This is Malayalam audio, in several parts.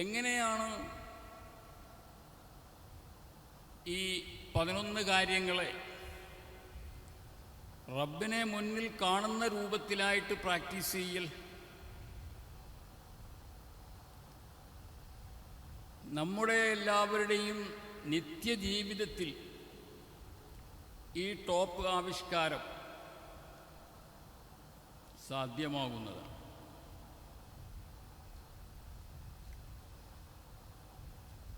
എങ്ങനെയാണ് ഈ പതിനൊന്ന് കാര്യങ്ങളെ റബ്ബിനെ മുന്നിൽ കാണുന്ന രൂപത്തിലായിട്ട് പ്രാക്ടീസ് ചെയ്യൽ? നമ്മുടെ എല്ലാവരുടെയും നിത്യജീവിതത്തിൽ ഈ ടോപ്പ് ആവിഷ്കാരം സാധ്യമാകുന്നതാണ്.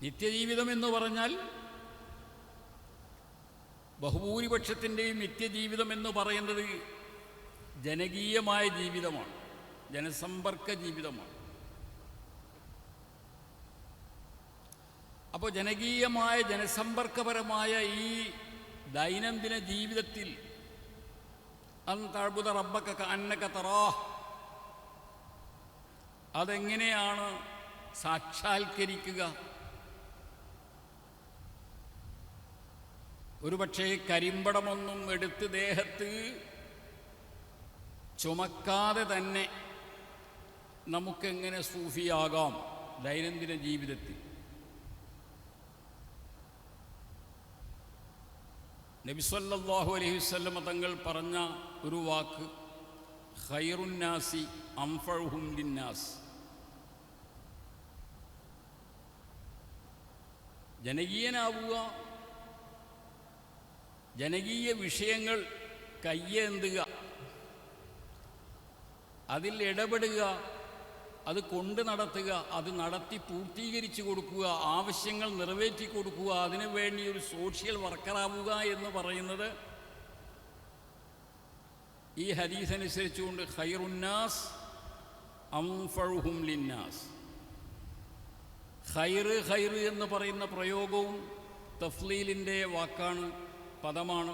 നിത്യജീവിതം എന്ന് പറഞ്ഞാൽ ബഹുഭൂരിപക്ഷത്തിന്റെയും നിത്യജീവിതം എന്ന് പറയുന്നത് ജനകീയമായ ജീവിതമാണ്. ജനസമ്പർക്ക ജീവിതമാണ്. അപ്പോൾ ജനകീയമായ ജനസമ്പർക്കപരമായ ഈ ദൈനംദിന ജീവിതത്തിൽ അന്തഴുത റബ്ബക്ക അന്നക്ക തറാ അതെങ്ങനെയാണ് സാക്ഷാത്കരിക്കുക? ഒരുപക്ഷെ കരിമ്പടമൊന്നും എടുത്ത് ദേഹത്ത് ചുമക്കാതെ തന്നെ നമുക്കെങ്ങനെ സൂഫിയാകാം ദൈനംദിന ജീവിതത്തിൽ? നബിസ്വല്ലാഹു അലൈഹി വസല്ലമ തങ്ങൾ പറഞ്ഞ ഒരു വാക്ക് ഖൈറുന്നാസി അംഫഴുഹും ലിന്നാസ്. ജനകീയനാവുക ജനകീയ വിഷയങ്ങൾ കയ്യേന്തുക. അതിൽ ഇടപെടുക അത് കൊണ്ട് നടത്തുക അത് നടത്തി പൂർത്തീകരിച്ചു കൊടുക്കുക ആവശ്യങ്ങൾ നിറവേറ്റി കൊടുക്കുക അതിനു വേണ്ടി ഒരു സോഷ്യൽ വർക്കറാവുക എന്ന് പറയുന്നത് ഈ ഹദീസ് അനുസരിച്ചുകൊണ്ട് ഖൈറുന്നാസ് അംഫഴുഹും ലിന്നാസ്. ഖൈറ് ഖൈറ് എന്ന് പറയുന്ന പ്രയോഗവും തഫ്ലീലിന്റെ വാക്കാണ്. പദമാണ്.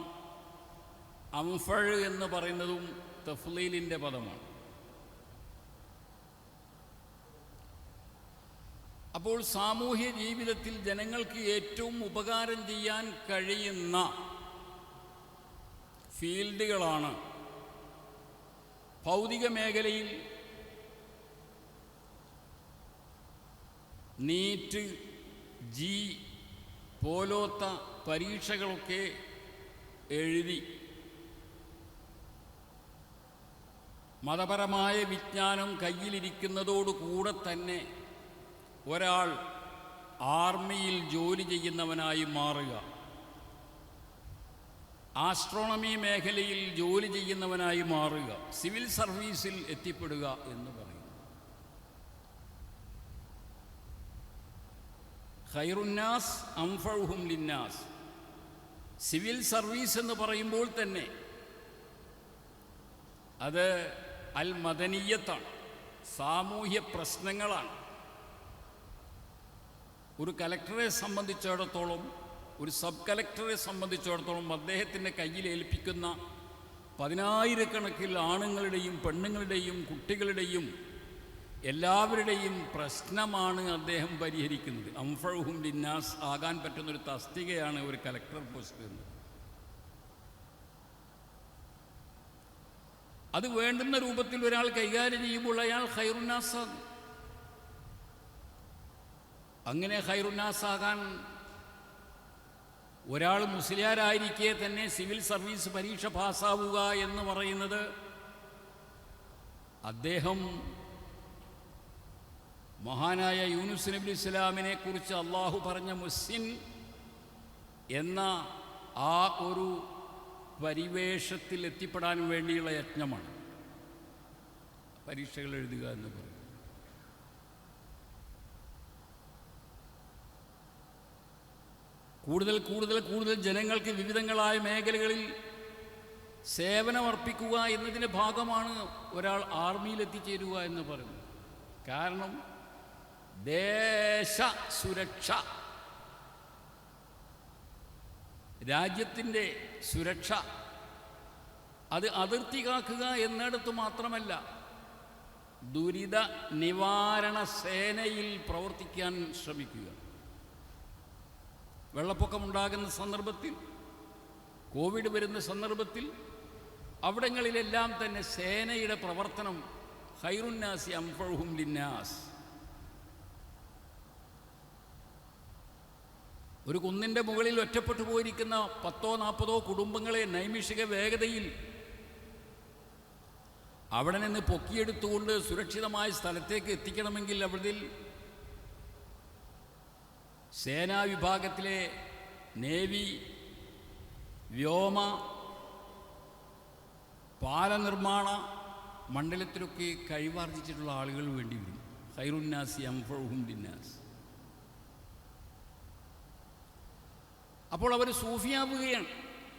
അംഫൾ എന്ന് പറയുന്നതും തഫ്ലീലിന്റെ പദമാണ്. അപ്പോൾ സാമൂഹ്യ ജീവിതത്തിൽ ജനങ്ങൾക്ക് ഏറ്റവും ഉപകാരം ചെയ്യാൻ കഴിയുന്ന ഫീൽഡുകളാണ് ഭൗതിക മേഖലയിൽ നീറ്റ് ജി പോലോത്ത പരീക്ഷകളൊക്കെ എഴുതി. മതപരമായ വിജ്ഞാനം കയ്യിലിരിക്കുന്നതോടുകൂടെ തന്നെ ഒരാൾ ആർമിയിൽ ജോലി ചെയ്യുന്നവനായി മാറുക. ആസ്ട്രോണമി മേഖലയിൽ ജോലി ചെയ്യുന്നവനായി മാറുക. സിവിൽ സർവീസിൽ എത്തിപ്പെടുക എന്ന് പറയുന്നു. ഖൈറുന്നാസ് അംഫഹും ലിന്നാസ്. സിവിൽ സർവീസ് എന്ന് പറയുമ്പോൾ തന്നെ അത് അൽ മദനീയത്താണ് സാമൂഹ്യ പ്രശ്നങ്ങളാണ്. ഒരു കലക്ടറെ സംബന്ധിച്ചിടത്തോളം ഒരു സബ് കലക്ടറെ സംബന്ധിച്ചിടത്തോളം അദ്ദേഹത്തിന്റെ കയ്യിൽ ഏൽപ്പിക്കുന്ന പതിനായിരക്കണക്കിൽ ആണുങ്ങളുടെയും പെണ്ണുങ്ങളുടെയും കുട്ടികളുടെയും എല്ലാവരുടെയും പ്രശ്നമാണ് അദ്ദേഹം പരിഹരിക്കുന്നത്. അംഫഴുഹും ലിന്നാസ് ആകാൻ പറ്റുന്ന ഒരു തസ്തികയാണ് ഒരു കലക്ടർ പോസ്റ്റ് എന്ന്. അത് വേണ്ടുന്ന രൂപത്തിൽ ഒരാൾ കൈകാര്യം ചെയ്യുമ്പോൾ അയാൾ ഹൈറുന്നാസ് അങ്ങനെ ഹൈറുന്നാസാകാൻ ഒരാൾ മുസ്ലിയാരായിരിക്കെ തന്നെ സിവിൽ സർവീസ് പരീക്ഷ പാസ്സാവുക എന്ന് പറയുന്നത് അദ്ദേഹം മഹാനായ യൂനുസ് നബി ഇസ്ലാമിനെ കുറിച്ച് അള്ളാഹു പറഞ്ഞ മുസ്സിൻ എന്ന ആ ഒരു പരിവേഷത്തിൽ എത്തിപ്പെടാൻ വേണ്ടിയുള്ള യജ്ഞമാണ്. പരീക്ഷകൾ എഴുതുക എന്ന് പറയും കൂടുതൽ കൂടുതൽ കൂടുതൽ ജനങ്ങൾക്ക് വിവിധങ്ങളായ മേഖലകളിൽ സേവനമർപ്പിക്കുക എന്നതിന്റെ ഭാഗമാണ് ഒരാൾ ആർമിയിൽ എത്തിച്ചേരുക എന്ന് പറയുന്നത്. കാരണം ദേശ സുരക്ഷ രാജ്യത്തിന്റെ സുരക്ഷ. അത് അതിർത്തി കാക്കുക എന്നിടത്ത് മാത്രമല്ല ദുരിത നിവാരണ സേനയിൽ പ്രവർത്തിക്കാൻ ശ്രമിക്കുക. വെള്ളപ്പൊക്കമുണ്ടാകുന്ന സന്ദർഭത്തിൽ കോവിഡ് വരുന്ന സന്ദർഭത്തിൽ അവിടങ്ങളിലെല്ലാം തന്നെ സേനയുടെ പ്രവർത്തനം ഹൈറുന്നാസി അംഫഴുഹും ലിന്നാസ്. ഒരു കുന്നിന്റെ മുകളിൽ ഒറ്റപ്പെട്ടു പോയിരിക്കുന്ന പത്തോ നാൽപ്പതോ കുടുംബങ്ങളെ നൈമിഷിക വേഗതയിൽ അവിടെ നിന്ന് പൊക്കിയെടുത്തുകൊണ്ട് സുരക്ഷിതമായ സ്ഥലത്തേക്ക് എത്തിക്കണമെങ്കിൽ അവിടെ സേനാ വിഭാഗത്തിലെ നേവി വ്യോമ പാലനിർമ്മാണ മണ്ഡലത്തിലൊക്കെ കഴിവാർജിച്ചിട്ടുള്ള ആളുകൾ വേണ്ടി വരും. ഹൈറുന്നാസി അംഫുഹും ലിന്നാസ്. അപ്പോൾ അവർ സൂഫിയാവുകയാണ്.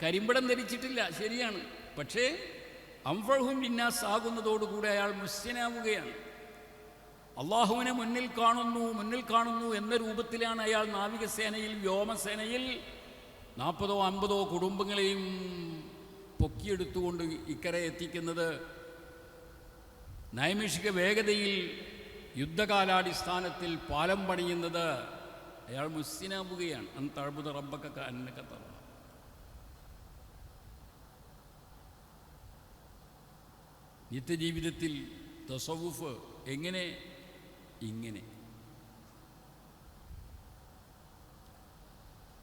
കരിമ്പടം ധരിച്ചിട്ടില്ല ശരിയാണ്. പക്ഷേ അംഫഹും ഇന്നാസ് ആകുന്നതോടുകൂടി അയാൾ മുസ്ലിനാവുകയാണ്. അള്ളാഹുവിനെ മുന്നിൽ കാണുന്നു മുന്നിൽ കാണുന്നു എന്ന രൂപത്തിലാണ് അയാൾ നാവികസേനയിൽ വ്യോമസേനയിൽ നാൽപ്പതോ അൻപതോ കുടുംബങ്ങളെയും പൊക്കിയെടുത്തുകൊണ്ട് ഇക്കരെ എത്തിക്കുന്നത്. നൈമിഷിക വേഗതയിൽ യുദ്ധകാലാടിസ്ഥാനത്തിൽ പാലം പണിയുന്നത് അയാൾ മുസ്സിനാവുകയാണ്. അന്ന് തഴുപത് റബ്ബക്ക അന്നക്ക തറ. നിത്യജീവിതത്തിൽ തസവുഫ് എങ്ങനെ? ഇങ്ങനെ.